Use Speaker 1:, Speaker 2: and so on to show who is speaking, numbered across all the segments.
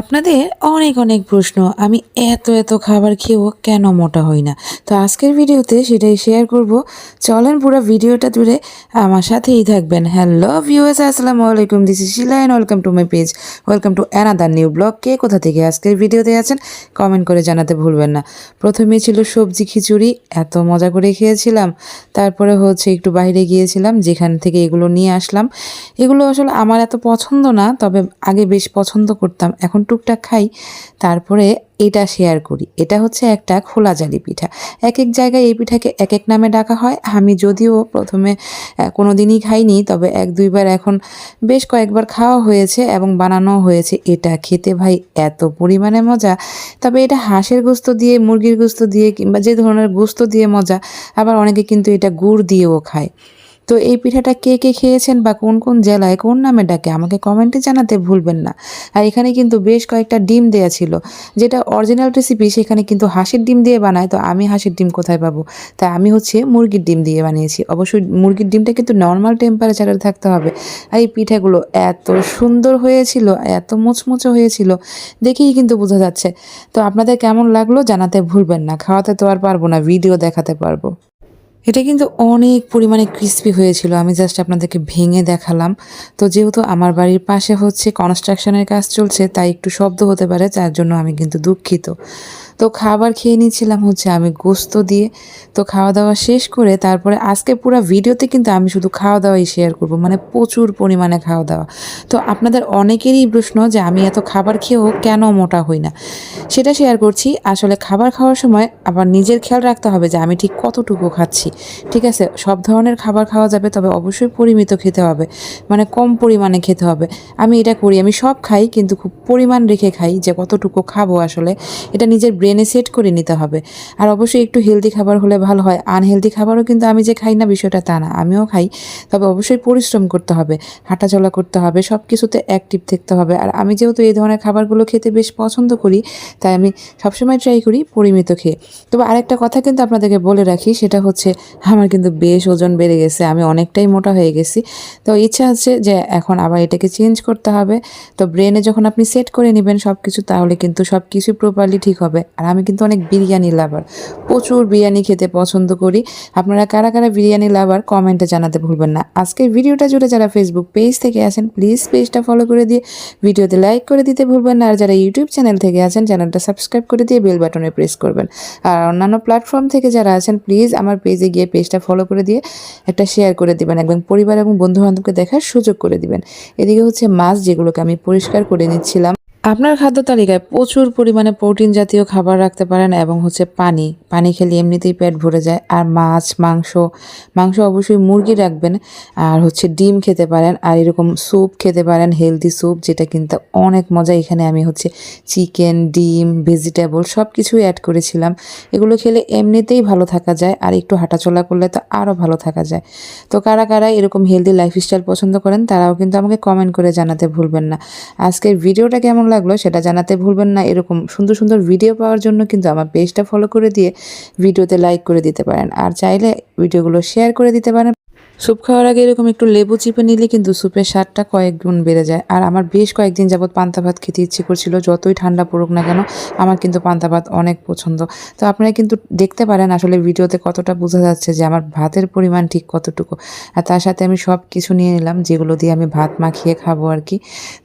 Speaker 1: আপনাদের অনেক অনেক প্রশ্ন। আমি এত এত খাবার খেয়েও কেন মোটা হই না? তো আজকের ভিডিওতে সেটাই শেয়ার করব। চলেন পুরো ভিডিওটা দূরে আমার সাথেই থাকবেন। হ্যালো ভিউয়ার্স আসসালামু আলাইকুম। This is Shila and welcome to my page welcome to another new blog কে কোথা থেকে আজকের ভিডিওতে আছেন? কমেন্ট করে জানাতে ভুলবেন না। প্রথমে ছিল সবজি খিচুড়ি, এত মজা করে খেয়েছিলাম। তারপরে হচ্ছে একটু বাইরে গিয়েছিলাম, যেখান থেকে এগুলো নিয়ে আসলাম। এগুলো আসলে আমার এত পছন্দ না, তবে আগে বেশ পছন্দ করতাম। এখন টুকটাক খাই, তারপরে এটা শেয়ার করি। এটা হচ্ছে একটা খোলা জালি পিঠা। এক এক জায়গায় এই পিঠাকে এক এক নামে ডাকা হয়। আমি যদিও প্রথমে কোনো দিনই খাইনি, তবে এক দুইবার এখন বেশ কয়েকবার খাওয়া হয়েছে এবং বানানো হয়েছে। এটা খেতে ভাই এত পরিমাণে মজা। তবে এটা হাঁসের গোস্ত দিয়ে, মুরগির গোস্ত দিয়ে কিংবা যে ধরনের গোস্ত দিয়ে মজা, আবার অনেকে কিন্তু এটা গুড় দিয়েও খায়। তো এই পিঠাটা কে কে খেয়েছেন বা কোন কোন জেলায় কোন নামে ডাকে আমাকে কমেন্টে জানাতে ভুলবেন না। আর এখানে কিন্তু বেশ কয়েকটা ডিম দেয়া ছিল। যেটা অরিজিনাল রেসিপি সেখানে কিন্তু হাঁসের ডিম দিয়ে বানায়, তো আমি হাঁসের ডিম কোথায় পাবো? তাই আমি হচ্ছে মুরগির ডিম দিয়ে বানিয়েছি। অবশ্যই মুরগির ডিমটা কিন্তু নর্মাল টেম্পারেচারে থাকতে হবে। আর এই পিঠাগুলো এত সুন্দর হয়েছিল, এত মুচমুচো হয়েছিল, দেখেই কিন্তু বোঝা যাচ্ছে। তো আপনাদের কেমন লাগল জানাতে ভুলবেন না। খাওয়াতে তো আর পারব না ভিডিও দেখাতে পারব। এটা কিন্তু অনেক পরিমাণে ক্রিস্পি হয়েছিল। আমি জাস্ট আপনাদেরকে ভেঙে দেখালাম। তো যেহেতু আমার বাড়ির পাশে হচ্ছে কনস্ট্রাকশনের কাজ চলছে, তাই একটু শব্দ হতে পারে, তার জন্য আমি কিন্তু দুঃখিত। তো খাবার খেয়ে নিয়েছিলাম হচ্ছে আমি গোস্ত দিয়ে। তো খাওয়া দাওয়া শেষ করে তারপরে আজকে পুরো ভিডিওতে কিন্তু আমি শুধু খাওয়া দাওয়াই শেয়ার করব মানে প্রচুর পরিমাণে খাওয়া দাওয়া তো আপনাদের অনেকেরই প্রশ্ন যে আমি এত খাবার খেয়েও কেন মোটা হই না? সেটা শেয়ার করছি। আসলে খাবার খাওয়ার সময় আবার নিজের খেয়াল রাখতে হবে যে আমি ঠিক কতটুকু খাচ্ছি। ঠিক আছে? সব ধরনের খাবার খাওয়া যাবে, তবে অবশ্যই পরিমিত খেতে হবে। মানে কম পরিমাণে খেতে হবে। আমি এটা করি, আমি সব খাই, কিন্তু খুব পরিমাণ রেখে খাই যে কতটুকু খাব আসলে। এটা নিজের ব্রেনে সেট করে নিতে হবে। আর অবশ্যই একটু হেলদি খাবার হলে ভালো হয়। আনহেলদি খাবারও কিন্তু আমি যে খাই না বিষয়টা তা না, আমিও খাই। তবে অবশ্যই পরিশ্রম করতে হবে, হাঁটাচলা করতে হবে সব কিছুতে অ্যাক্টিভ থাকতে হবে। আর আমি যেহেতু এই ধরনের খাবারগুলো খেতে বেশ পছন্দ করি, তাই আমি সবসময় ট্রাই করি পরিমিত খেয়ে। তবে আরেকটা কথা কিন্তু আপনাদেরকে বলে রাখি, সেটা হচ্ছে আমার কিন্তু বেশ ওজন বেড়ে গেছে, আমি অনেকটাই মোটা হয়ে গেছি। তো ইচ্ছা আছে যে এখন আবার এটাকে চেঞ্জ করতে হবে। তো ব্রেনে যখন আপনি সেট করে নেবেন সব কিছু তাহলে কিন্তু সব কিছু প্রপারলি ঠিক হবে। আর আমি কিন্তু অনেক বিরিয়ানি লাভার প্রচুর বিরিয়ানি খেতে পছন্দ করি। আপনারা কারা কারা বিরিয়ানি লাভার কমেন্টে জানাতে ভুলবেন না। আজকের ভিডিওটা জুড়ে যারা ফেসবুক পেজ থেকে আছেন প্লিজ পেজটা ফলো করে দিয়ে ভিডিওতে লাইক করে দিতে ভুলবেন না। আর যারা ইউটিউব চ্যানেল থেকে আছেন চ্যানেলটা সাবস্ক্রাইব করে দিয়ে বেল বাটনে প্রেস করবেন। আর অন্যান্য প্ল্যাটফর্ম থেকে যারা আছেন প্লিজ আমার পেজে গিয়ে পেজটা ফলো করে দিয়ে একটা শেয়ার করে দিবেন। একদম পরিবার এবং বন্ধু বান্ধবকে দেখার সুযোগ করে দিবেন। এদিকে হচ্ছে মাছ যেগুলোকে আমি পরিষ্কার করে নিচ্ছিলাম। আপনার খাদ্য তালিকায় প্রচুর পরিমাণে প্রোটিন জাতীয় খাবার রাখতে পারেন এবং হচ্ছে পানি। পানি খেলে এমনিতেই পেট ভরে যায়। আর মাছ, মাংস মাংস অবশ্যই মুরগি রাখবেন। আর হচ্ছে ডিম খেতে পারেন। আর এরকম স্যুপ খেতে পারেন, হেলদি স্যুপ, যেটা কিন্তু অনেক মজা। এখানে আমি হচ্ছে চিকেন, ডিম, ভেজিটেবল সব কিছুই অ্যাড করেছিলাম। এগুলো খেলে এমনিতেই ভালো থাকা যায়। আর একটু হাঁটাচলা করলে তো আরও ভালো থাকা যায়। তো কারা কারা এরকম হেলদি লাইফস্টাইল পছন্দ করেন, তারাও কিন্তু আমাকে কমেন্ট করে জানাতে ভুলবেন না। আজকের ভিডিওটা কেমন লাগল, সেটা জানাতে ভুলবেন না। এরকম সুন্দর সুন্দর ভিডিও পাওয়ার জন্য কিন্তু আমার পেজটা ফলো করে দিয়ে ভিডিওতে লাইক করে দিতে পারেন। আর চাইলে ভিডিওগুলো শেয়ার করে দিতে পারেন। স্যুপ খাওয়ার আগে এরকম একটু লেবু চিপে নিলে কিন্তু স্যুপের স্বাদটা কয়েক গুণ বেড়ে যায়। আর আমার বেশ কয়েকদিন যাবত পান্তা ভাত খেতে ইচ্ছে করছিল, যতই ঠান্ডা পড়ুক না কেন, আমার কিন্তু পান্তা ভাত অনেক পছন্দ। তো আপনারা কিন্তু দেখতে পারেন আসলে ভিডিওতে কতটা বোঝা যাচ্ছে যে আমার ভাতের পরিমাণ ঠিক কতটুকু। আর তার সাথে আমি সব কিছু নিয়ে নিলাম, যেগুলো দিয়ে আমি ভাত মাখিয়ে খাব আর কি।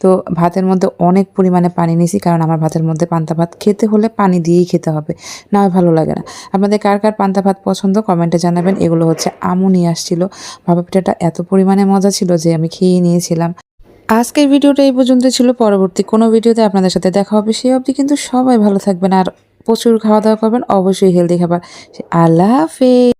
Speaker 1: তো ভাতের মধ্যে অনেক পরিমাণে পানি নিয়েছি, কারণ আমার ভাতের মধ্যে পান্তা ভাত খেতে হলে পানি দিয়েই খেতে হবে, না ভালো লাগে না। আপনাদের কার কার পান্তা ভাত পছন্দ, কমেন্টে জানাবেন। এগুলো হচ্ছে আমু নিয়ে আসছিল ভাপা পিঠাটা এত পরিমাণে মজা ছিল যে আমি খেয়ে নিয়েছিলাম। আজকের ভিডিওটা এই পর্যন্ত ছিল। পরবর্তী কোনো ভিডিওতে আপনাদের সাথে দেখা হবে। সেই অবধি কিন্তু সবাই ভালো থাকবেন আর প্রচুর খাওয়া দাওয়া করবেন। অবশ্যই হেলদি খাবার। আল্লাহ হাফেজ।